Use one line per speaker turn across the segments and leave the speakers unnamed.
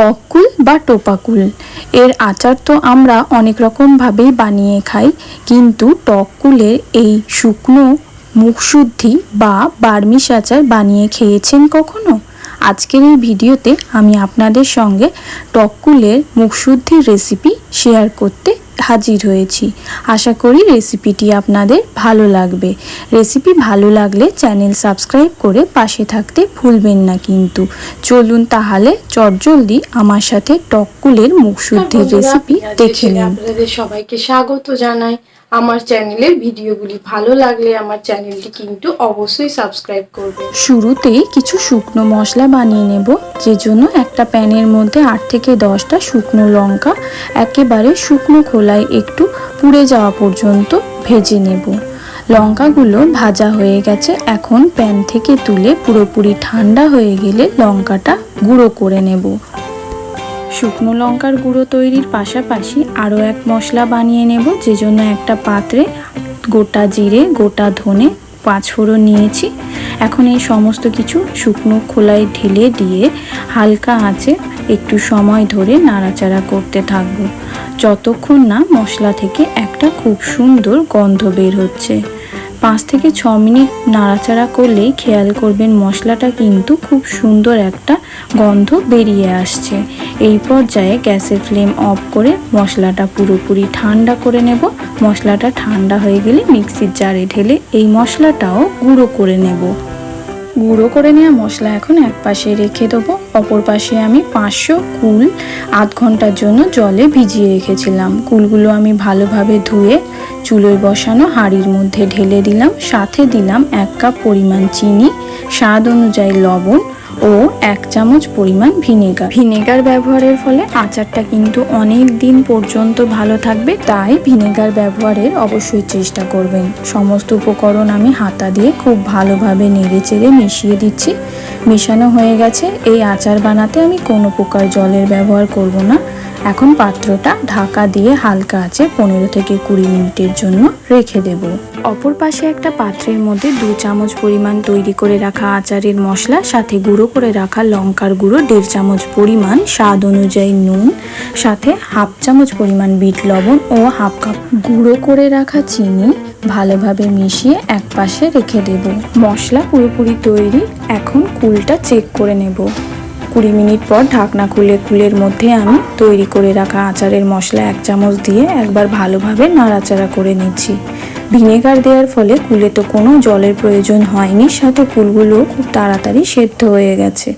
টককুল বা টোপাকুল। এর আচার তো আমরা অনেক রকমভাবেই বানিয়ে খাই, কিন্তু টকুলের এই শুকনো মুখশুদ্ধি বা বার্মিশ আচার বানিয়ে খেয়েছেন কখনো? আজকের এই ভিডিওতে আমি আপনাদের সঙ্গে টককুলের মুখশুদ্ধির রেসিপি শেয়ার করতে হাজির হয়েছি। আশা করি রেসিপিটি আপনাদের ভালো লাগবে। রেসিপি ভালো লাগলে চ্যানেল সাবস্ক্রাইব করে পাশে থাকতে ভুলবেন না কিন্তু। চলুন তাহলে চটজলদি আমার সাথে টককুলের মুখশুদ্ধির রেসিপি দেখে নিন
আপনাদের সবাইকে স্বাগত জানাই। আমার চ্যানেলের ভিডিওগুলি ভালো লাগলে আমার চ্যানেলটি কিন্তু অবশ্যই সাবস্ক্রাইব করবেন
শুরুতেই কিছু শুকনো মশলা বানিয়ে নেব, যে জন্য একটা প্যানের মধ্যে আট থেকে দশটা শুকনো লঙ্কা একেবারে শুকনো খোলায় একটু পুড়ে যাওয়া পর্যন্ত ভেজে নেব। লঙ্কাগুলো ভাজা হয়ে গেছে, এখন প্যান থেকে তুলে পুরোপুরি ঠান্ডা হয়ে গেলে লঙ্কাটা গুঁড়ো করে নেব। শুকনো লঙ্কার গুঁড়ো তৈরির পাশাপাশি আরও এক মশলা বানিয়ে নেব, যে জন্য একটা পাত্রে গোটা জিরে, গোটা ধনে পাঁচফোড়ন নিয়েছি। এখন এই সমস্ত কিছু শুকনো খোলায় ঢেলে দিয়ে হালকা আঁচে একটু সময় ধরে নাড়াচাড়া করতে থাকব। যতক্ষণ না মশলা থেকে একটা খুব সুন্দর গন্ধ বের হচ্ছে। পাঁচ থেকে ছ মিনিট নাড়াচাড়া করলেই খেয়াল করবেন মশলাটা কিন্তু খুব সুন্দর একটা গন্ধ বেরিয়ে আসছে। এই পর্যায়ে গ্যাসের ফ্লেম অফ করে মশলাটা পুরোপুরি ঠান্ডা করে নেব। মশলাটা ঠান্ডা হয়ে গেলে মিক্সির জারে ঢেলে এই মশলাটাও গুঁড়ো করে নেব। গুঁড়ো করে নেওয়া মশলা এখন এক পাশে রেখে দেবো। অপর পাশে আমি পাঁচশো কুল আধ ঘণ্টার জন্য জলে ভিজিয়ে রেখেছিলাম। কুলগুলো আমি ভালোভাবে ধুয়ে চুলোয় বসানো হাঁড়ির মধ্যে ঢেলে দিলাম, সাথে দিলাম এক কাপ পরিমাণ চিনি, স্বাদ অনুযায়ী লবণ ও এক চামচ পরিমাণ ভিনেগার। ভিনেগার ব্যবহারের ফলে আচারটা কিন্তু অনেক দিন পর্যন্ত ভালো থাকবে, তাই ভিনেগার ব্যবহারের অবশ্যই চেষ্টা করবেন। সমস্ত উপকরণ আমি হাতা দিয়ে খুব ভালোভাবে নেড়ে চেড়ে মিশিয়ে দিচ্ছি। মেশানো হয়ে গেছে, এই আচার বানাতে আমি কোনো প্রকার জলের ব্যবহার করব না। এখন পাত্রটা ঢাকা দিয়ে হালকা আছে, পনেরো থেকে কুড়ি মিনিটের জন্য রেখে দেব। অপর পাশে একটা পাত্রের মধ্যে দু চামচ পরিমাণ তৈরি করে রাখা আচারের মশলা, সাথে গুঁড়ো করে রাখা লঙ্কার গুঁড়ো, দেড় চামচ পরিমাণ স্বাদ অনুযায়ী নুন, সাথে হাফ চামচ পরিমাণ বিট লবণ ও হাফ কাপ গুঁড়ো করে রাখা চিনি ভালোভাবে মিশিয়ে এক পাশে রেখে দেব। মশলা পুরোপুরি তৈরি, এখন কুলটা চেক করে নেব। কুড়ি মিনিট পর ঢাকনা খুলে কুলের মধ্যে আমি তৈরি করে রাখা আচারের মশলা এক চামচ দিয়ে একবার ভালোভাবে নাড়াচাড়া করে নিচ্ছি। ভিনেগার দেওয়ার ফলে কুলে তো কোনো জলের প্রয়োজন হয়নি, সাথে কুলগুলো খুব তাড়াতাড়ি সেদ্ধ হয়ে গেছে।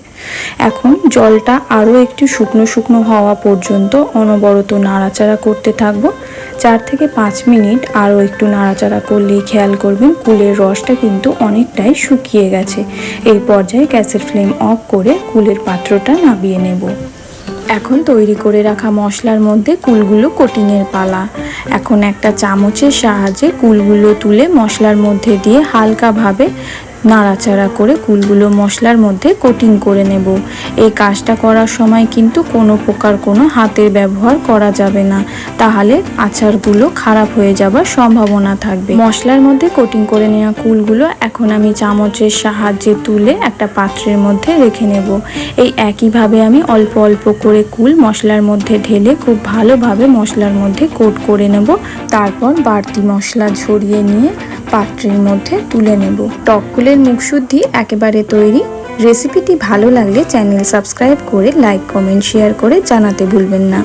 এখন জলটা আরও একটু শুকনো শুকনো হওয়া পর্যন্ত অনবরত নাড়াচাড়া করতে থাকব। চার থেকে পাঁচ মিনিট আরও একটু নাড়াচাড়া করলেই খেয়াল করবেন কুলের রসটা কিন্তু অনেকটাই শুকিয়ে গেছে। এই পর্যায়ে গ্যাসের ফ্লেম অফ করে কুলের পাত্রটা নামিয়ে নেব। এখন তৈরি করে রাখা মশলার মধ্যে কুলগুলো কোটিংয়ের পালা। এখন একটা চামচের সাহায্যে কুলগুলো তুলে মশলার মধ্যে দিয়ে হালকাভাবে নাড়াচাড়া করে কুলগুলো মশলার মধ্যে কোটিং করে নেব। এই কাজটা করার সময় কিন্তু কোনো প্রকার কোনো হাতের ব্যবহার করা যাবে না। তাহলে আচারগুলো খারাপ হয়ে যাবার সম্ভাবনা থাকবে। মশলার মধ্যে কোটিং করে নেওয়া কুলগুলো এখন আমি চামচের সাহায্যে তুলে একটা পাত্রের মধ্যে রেখে নেব। এই একইভাবে আমি অল্প অল্প করে কুল মশলার মধ্যে ঢেলে খুব ভালোভাবে মশলার মধ্যে কোট করে নেব। তারপর বাড়তি মশলা ঝরিয়ে নিয়ে পাত্রের মধ্যে তুলে নেব। টককুলের মুখশুদ্ধি একেবারে তৈরি। রেসিপিটি ভালো লাগলে চ্যানেল সাবস্ক্রাইব করে লাইক কমেন্ট শেয়ার করে জানাতে ভুলবেন না।